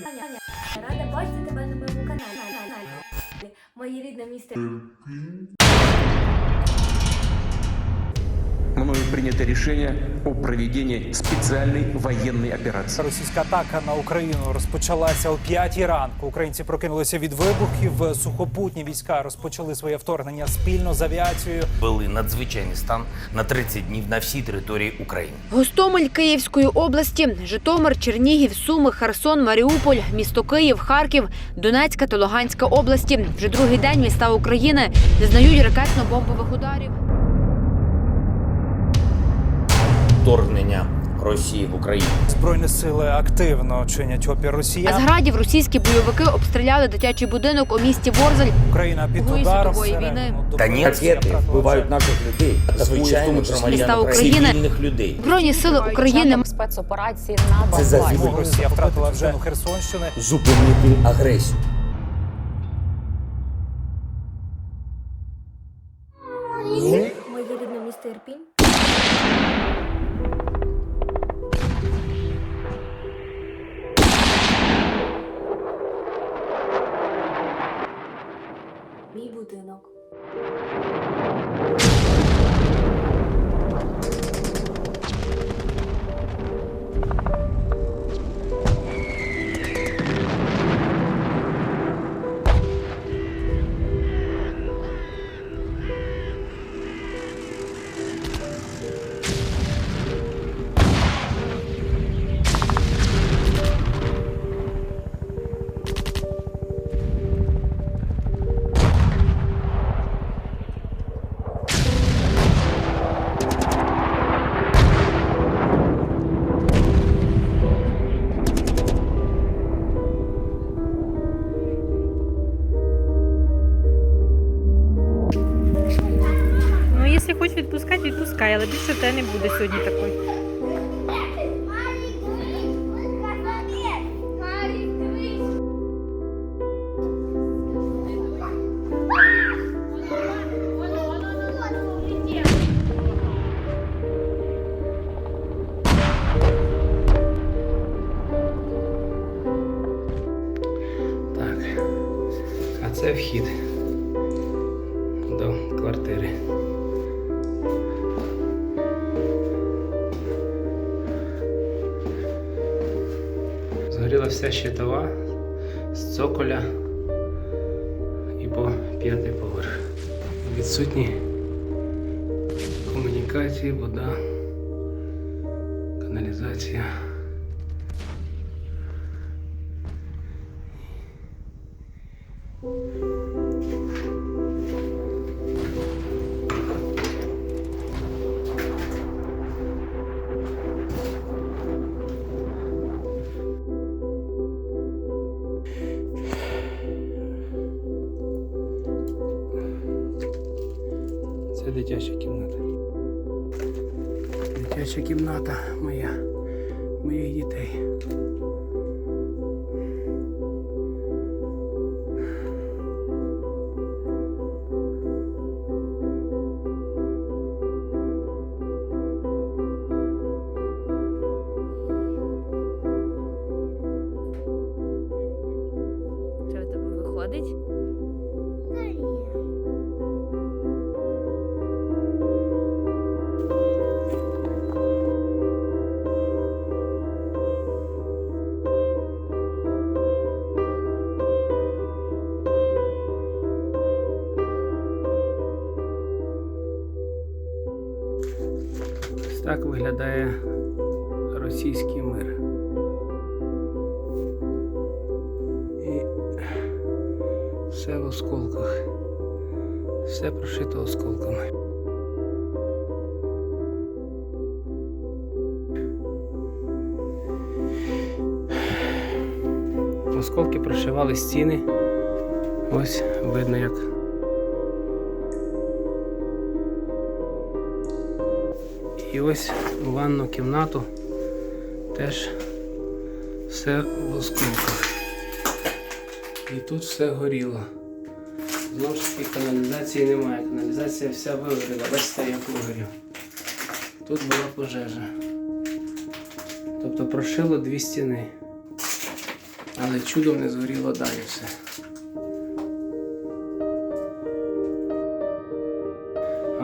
Рада бачити тебе на моєму каналі. Моє рідне місто. Мною принято решение о проведении специальной военной операции. Російська атака на Україну розпочалася о 5 ранку. Українці прокинулися від вибухів. Сухопутні війська розпочали своє вторгнення спільно з авіацією. ввели надзвичайний стан на 30 днів на всій території України. Гостомель Київської області, Житомир, Чернігів, Суми, Херсон, Маріуполь, місто Київ, Харків, Донецька та Луганська області. Вже другий день міста України зазнають ракетно-бомбових ударів. Вторгнення Росії в Україну. Збройні сили активно чинять опір А з градів російські бойовики обстріляли дитячий будинок у місті Ворзель. Україна під Другої удар війни. Та ні, ракети вбивають наших людей, в тому України. цивільних людей. Збройні сили України спецоперації на Це за Росія втратила вже Херсонщини. Зупинити агресію. Моє рідне місто Ірпінь. Більше в не буде сьогодні такої. Так, а це вхід Згоріла вся щитова з цоколя і по п'ятий поверх. Відсутні комунікації, вода, каналізація. Це дитяча кімната. Дитяча кімната моя, моїх дітей. Що в тебе виходить? Так виглядає російський мир. І все в осколках. Все прошито осколками. Осколки прошивали стіни. Ось видно як. І ось ванну кімнату теж все в осколках. І тут все горіло. Знову ж таки каналізації немає. Каналізація вся вигоріла. Бачите, як вигорів. Тут була пожежа. Тобто прошило дві стіни. Але чудом не згоріло далі все.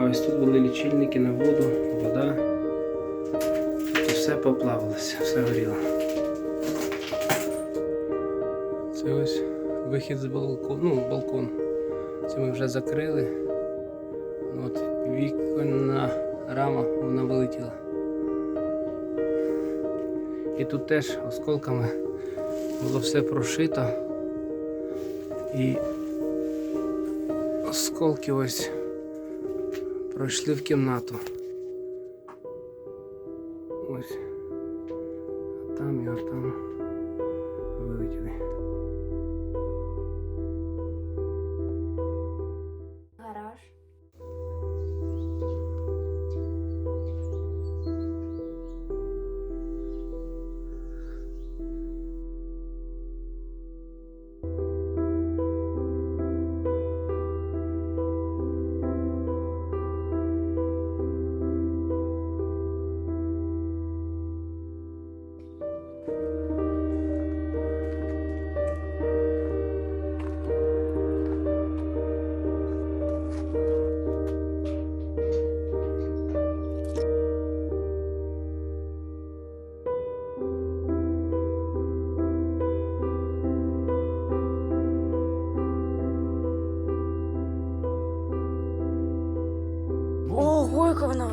Ось тут були лічильники на воду, вода. Тобто все поплавилося, все горіло. Це ось вихід з балкону, ну, балкон. Це ми вже закрили. Ну, От віконна рама, вона вилетіла. І тут теж осколками було все прошито. І осколки ось пройшли в кімнату. Ось. А там і там вилетіли.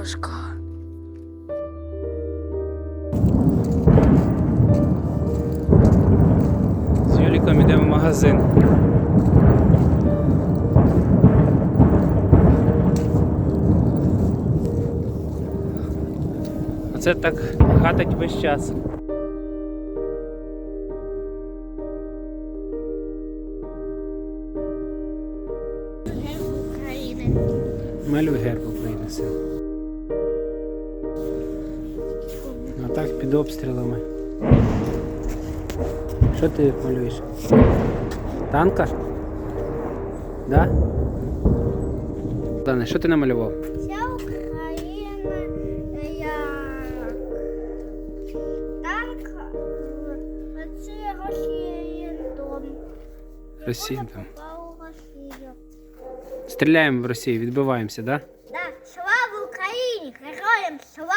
Важка. З Юліком йдемо в магазин. Оце так гатить весь час. Малюй герб під обстрілами. Що ти полюєш? Танка? Да? Дане, що ти намалював? Вся Україна танк, Росіян дом. Росія. Стріляємо в Росію, відбиваємося, так? Да? Так, да. слава Україні! Героям слава!